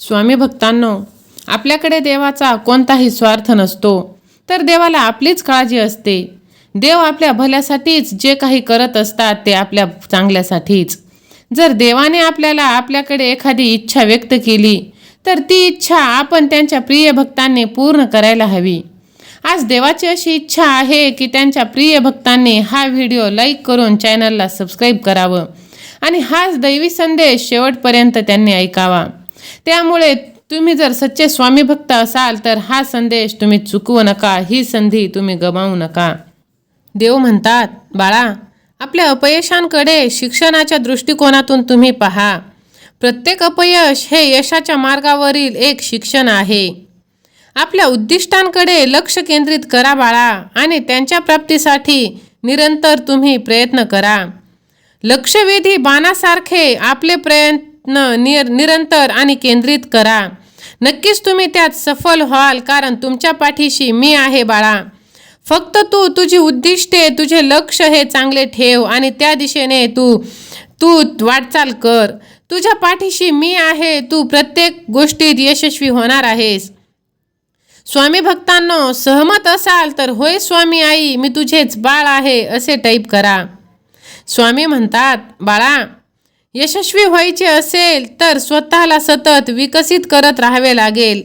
स्वामी भक्तांनो आपल्याकडे देवाचा कोणताही स्वार्थ नसतो तर देवाला आपलीच काळजी असते. देव आपल्या भल्यासाठीच जे काही करत असतात ते आपल्या चांगल्यासाठीच. जर देवाने आपल्याला आपल्याकडे एखादी इच्छा व्यक्त केली तर ती इच्छा आपण त्यांच्या प्रिय भक्तांनी पूर्ण करायला हवी. आज देवाची अशी इच्छा आहे की त्यांच्या प्रिय भक्तांनी हा व्हिडिओ लाईक करून चॅनलला सबस्क्राईब करावं आणि हाच दैवी संदेश शेवटपर्यंत त्यांनी ऐकावा. त्यामुळे तुम्ही जर सच्चे स्वामी भक्त असाल तर हा संदेश तुम्ही चुकवू नका ही संधी तुम्ही गमावू नका. देव म्हणतात बाळा आपल्या अपयशांकडे शिक्षणाच्या दृष्टिकोनातून तुम्ही पहा. प्रत्येक अपयश हे यशाच्या मार्गावरील एक शिक्षण आहे. आपल्या उद्दिष्टांकडे लक्ष केंद्रित करा बाळा आणि त्यांच्या प्राप्तीसाठी निरंतर तुम्ही प्रयत्न करा. लक्षवेधी बाणासारखे आपले प्रयत्न निर निरंतर आणि केंद्रित करा. नक्कीच तुम्ही त्यात सफल व्हाल कारण तुमच्या पाठीशी मी आहे बाळा. फक्त तू तुझी उद्दिष्टे तुझे लक्ष हे चांगले ठेव आणि त्या दिशेने तू तू वाटचाल कर. तुझ्या पाठीशी मी आहे तू प्रत्येक गोष्टीत यशस्वी होणार आहेस. स्वामी भक्तांनो सहमत असाल तर होय स्वामी आई मी तुझेच बाळ आहे असे टाईप करा. स्वामी म्हणतात बाळा यशस्वी व्हायचे असेल तर स्वतःला सतत विकसित करत राहावे लागेल.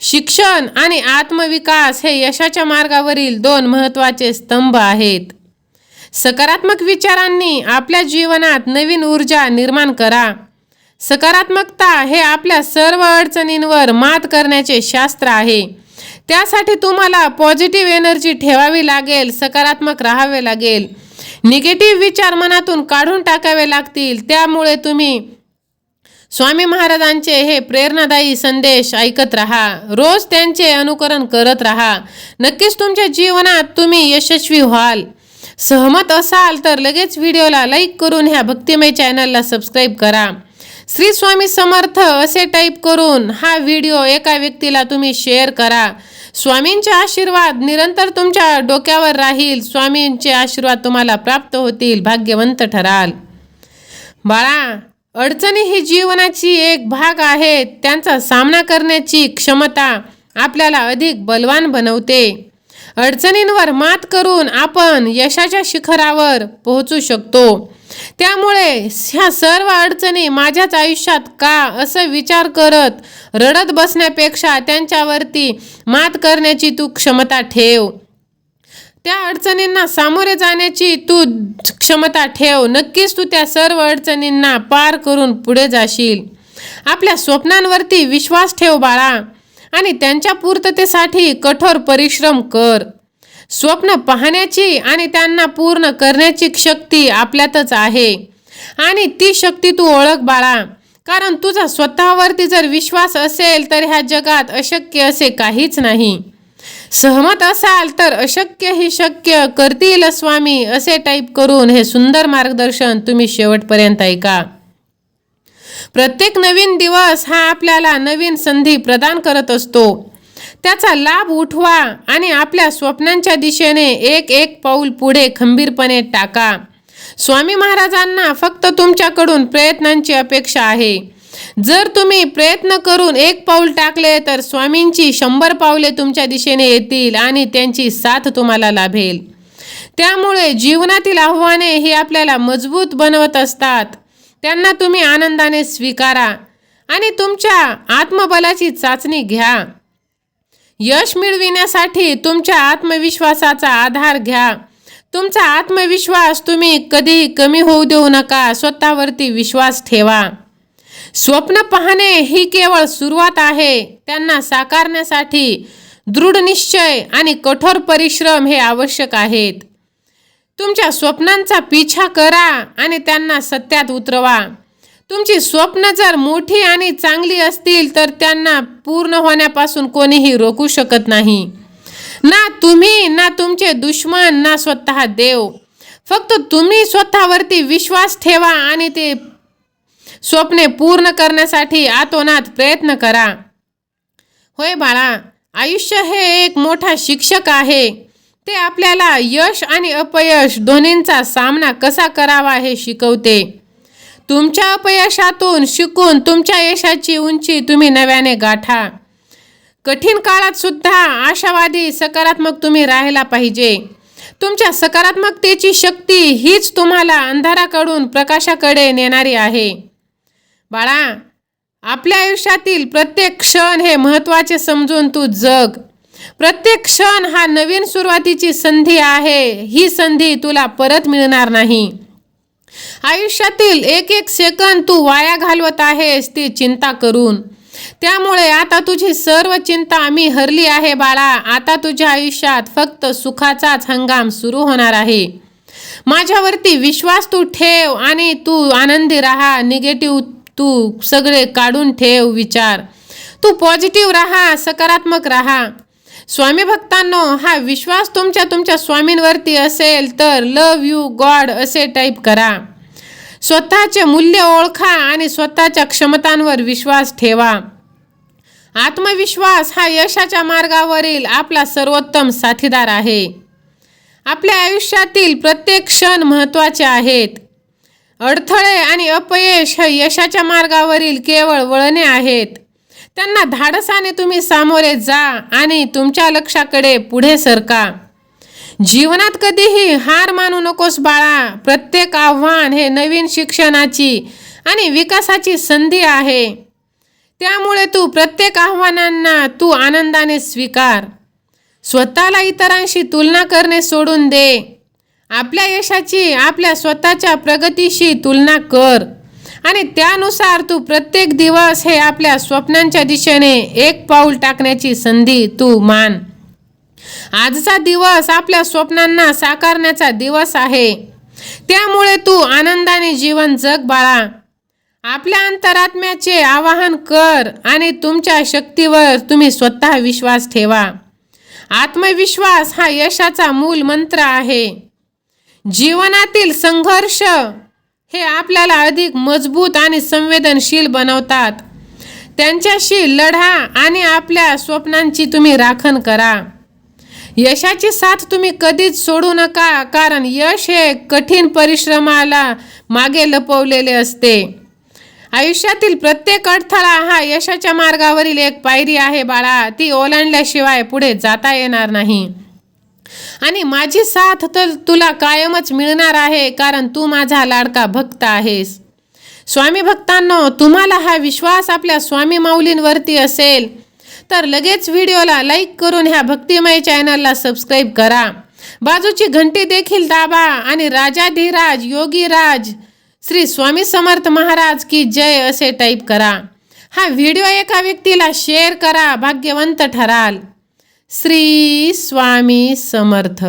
शिक्षण आणि आत्मविकास हे यशाच्या मार्गावरील दोन महत्त्वाचे स्तंभ आहेत. सकारात्मक विचारांनी आपल्या जीवनात नवीन ऊर्जा निर्माण करा. सकारात्मकता हे आपल्या सर्व अडचणींवर मात करण्याचे शास्त्र आहे. त्यासाठी तुम्हाला पॉझिटिव्ह एनर्जी ठेवावी लागेल सकारात्मक राहावे लागेल. निगेटिव्ह विचार मनातून काढून टाकावे लागतील. त्यामुळे तुम्ही स्वामी महाराजांचे हे प्रेरणादायी संदेश ऐकत राहा. रोज त्यांचे अनुकरण करत राहा. नक्कीच तुमच्या जीवनात तुम्ही यशस्वी व्हाल. सहमत असाल तर लगेच व्हिडिओला लाईक करून ह्या भक्तिमय चॅनलला सबस्क्राईब करा. श्री स्वामी समर्थ असे टाईप करून हा व्हिडिओ एका व्यक्तीला तुम्ही शेअर करा. स्वामींचे आशीर्वाद निरंतर तुमच्या डोक्यावर राहील. स्वामींचे आशीर्वाद तुम्हाला प्राप्त होतील. भाग्यवंत ठराल. बाळा अडचणी ही जीवनाची एक भाग आहे त्यांचा सामना करण्याची क्षमता आपल्याला अधिक बलवान बनवते. अडचणींवर मात करून आपण यशाच्या शिखरावर पोहोचू शकतो. त्यामुळे ह्या सर्व अडचणी माझ्याच आयुष्यात का असं विचार करत रडत बसण्यापेक्षा त्यांच्यावरती मात करण्याची तू क्षमता ठेव. त्या अडचणींना सामोरे जाण्याची तू क्षमता ठेव. नक्कीच तू त्या सर्व अडचणींना पार करून पुढे जाशील. आपल्या स्वप्नांवरती विश्वास ठेव बाळा आणि त्यांच्या पूर्ततेसाठी कठोर परिश्रम कर. स्वप्न पाहण्याची आणि त्यांना पूर्ण करण्याची शक्ती आपल्यातच आहे. आणि ती शक्ती तू ओळख बाळा. कारण तुझा स्वतःवरती जर विश्वास असेल तर ह्या जगात अशक्य असे काहीच नाही. सहमत असाल तर अशक्य ही शक्य करतील स्वामी असे टाईप करून हे सुंदर मार्गदर्शन तुम्ही शेवटपर्यंत ऐका. प्रत्येक नवीन दिवस हा आपल्याला नवीन संधी प्रदान करत असतो. त्याचा लाभ उठवा आणि आपल्या स्वप्नांच्या दिशेने एक एक पाऊल पुढे खंबीरपणे टाका. स्वामी महाराजांना फक्त तुमच्याकडून प्रयत्नांची अपेक्षा आहे. जर तुम्ही प्रयत्न करून एक पाऊल टाकले तर स्वामींची शंभर पावले तुमच्या दिशेने येतील आणि त्यांची साथ तुम्हाला लाभेल. त्यामुळे जीवनातील आव्हाने ही आपल्याला मजबूत बनवत असतात. त्यांना तुम्ही आनंदाने स्वीकारा आणि तुमच्या आत्मबलाची चाचणी घ्या. यश मिळविण्यासाठी तुमच्या आत्मविश्वासाचा आधार घ्या. तुमचा आत्मविश्वास तुम्ही कधी कमी होऊ देऊ नका. स्वतःवरती विश्वास ठेवा. स्वप्न पाहणे ही केवळ सुरुवात आहे. त्यांना साकारण्यासाठी दृढ निश्चय आणि कठोर परिश्रम हे आवश्यक आहेत. तुमच्या स्वप्नांचा पिछा करा आणि त्यांना सत्यात उतरवा. तुमची स्वप्न जर मोठी आणि चांगली असतील तर त्यांना पूर्ण होण्यापासून कोणीही रोखू शकत नाही. ना तुम्ही ना तुमचे दुश्मन ना स्वतः देव. फक्त तुम्ही स्वतःवरती विश्वास ठेवा आणि ते स्वप्ने पूर्ण करण्यासाठी आतोनात प्रयत्न करा. होय बाळा आयुष्य हे एक मोठा शिक्षक आहे. ते आपल्याला यश आणि अपयश दोन्हींचा सामना कसा करावा हे शिकवते. तुमच्या अपयशातून शिकून तुमच्या यशाची उंची तुम्ही नव्याने गाठा. कठीण काळात सुद्धा आशावादी सकारात्मक तुम्ही राहायला पाहिजे. तुमच्या सकारात्मकतेची शक्ती हीच तुम्हाला अंधाराकडून प्रकाशाकडे नेणारी आहे. बाळा आपल्या आयुष्यातील प्रत्येक क्षण हे महत्त्वाचे समजून तू जग. प्रत्येक क्षण हा नवीन सुरुवातीची संधी आहे. ही संधी तुला परत मिळणार नाही. आयुष्यातील एक एक सेकंद तू वाया घालवत आहेस ती चिंता करून. त्यामुळे आता तुझी सर्व चिंता मी हरली आहे बाळा. आता तुझ्या आयुष्यात फक्त सुखाचाच हंगाम सुरू होणार आहे. माझ्यावरती विश्वास तू ठेव आणि तू आनंदी राहा. निगेटिव्ह तू सगळे काढून ठेव विचार. तू पॉझिटिव्ह राहा सकारात्मक राहा. स्वामी भक्तांनो हा विश्वास तुमच्या तुमच्या स्वामींवरती असेल तर लव यू गॉड असे टाईप करा. स्वतःचे मूल्य ओळखा आणि स्वतःच्या क्षमतांवर विश्वास ठेवा. आत्मविश्वास हा यशाच्या मार्गावरील आपला सर्वोत्तम साथीदार आहे. आपल्या आयुष्यातील प्रत्येक क्षण महत्त्वाचे आहेत. अडथळे आणि अपयश हे यशाच्या मार्गावरील केवळ वळणे आहेत. त्यांना धाडसाने तुम्ही सामोरे जा आणि तुमच्या लक्षाकडे पुढे सरका. जीवनात कधीही हार मानू नकोस बाळा. प्रत्येक आव्हान हे नवीन शिक्षणाची आणि विकासाची संधी आहे. त्यामुळे तू प्रत्येक आव्हानांना तू आनंदाने स्वीकार. स्वतःला इतरांशी तुलना करणे सोडून दे. आपल्या यशाची आपल्या स्वतःच्या प्रगतीशी तुलना कर. आणि त्यानुसार तू प्रत्येक दिवस हे आपल्या स्वप्नांच्या दिशेने एक पाऊल टाकण्याची संधी तू मान. आजचा दिवस आपल्या स्वप्नांना साकारण्याचा दिवस आहे. त्यामुळे तू आनंदाने जीवन जग बाळा. आपल्या अंतरात्म्याचे आवाहन कर आणि तुमच्या शक्तीवर तुम्ही स्वतः विश्वास ठेवा. आत्मविश्वास हा यशाचा मूल मंत्र आहे. जीवनातील संघर्ष हे आपल्याला अधिक मजबूत आणि संवेदनशील बनवतात. त्यांच्याशी लढा आणि आपल्या स्वप्नांची तुम्ही राखण करा. यशाची साथ तुम्ही कधीच सोडू नका कारण यश हे कठीण परिश्रमाला मागे लपवलेले असते. आयुष्यातील प्रत्येक अडथळा हा यशाच्या मार्गावरील एक पायरी आहे बाळा. ती ओलांडल्याशिवाय पुढे जाता येणार नाही. आणि माझी साथ तर तुला कायमच मिळणार आहे कारण तू माझा लाडका भक्त आहेस. स्वामी भक्तांनो तुम्हाला हा विश्वास आपल्या स्वामी माऊलींवरती असेल. तर लगेच व्हिडिओला लाईक करून ह्या भक्तिमय चॅनलला सबस्क्राईब करा. बाजूची घंटी देखील दाबा आणि राजाधिराज योगीराज श्री स्वामी समर्थ महाराज की जय असे टाईप करा. हा व्हिडिओ एका व्यक्तीला शेअर करा भाग्यवंत ठराल. श्री स्वामी समर्थ.